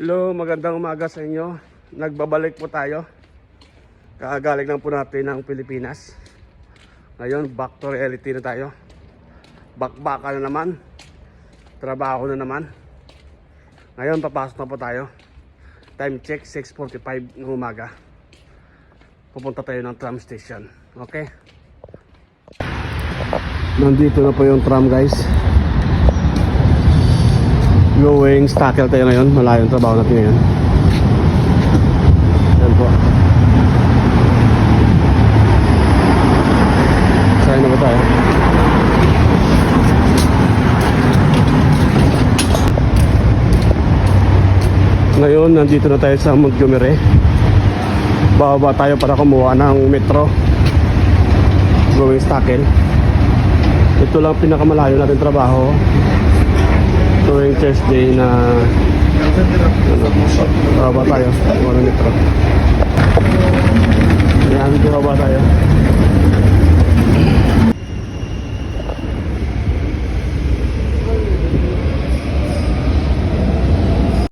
Hello, magandang umaga sa inyo. Nagbabalik po tayo. Kakagaling lang po natin ng Pilipinas. Ngayon, back to reality na tayo. Bakbaka na naman. Trabaho na naman. Ngayon, papasok na po tayo. Time check, 6.45 ng umaga. Pupunta tayo ng tram station. Okay? Nandito na po yung tram guys. Going Stackel tayo ngayon. Malayo ang trabaho natin ngayon. Yan po. Saan na ba tayo? Ngayon, nandito na tayo sa Montgomery. Bababa tayo para kumuha ng metro. Going Stackel. Ito lang pinakamalayo natin trabaho tuwing Thursday na ano, bababa tayo. Kung ano metro yan dito bababa tayo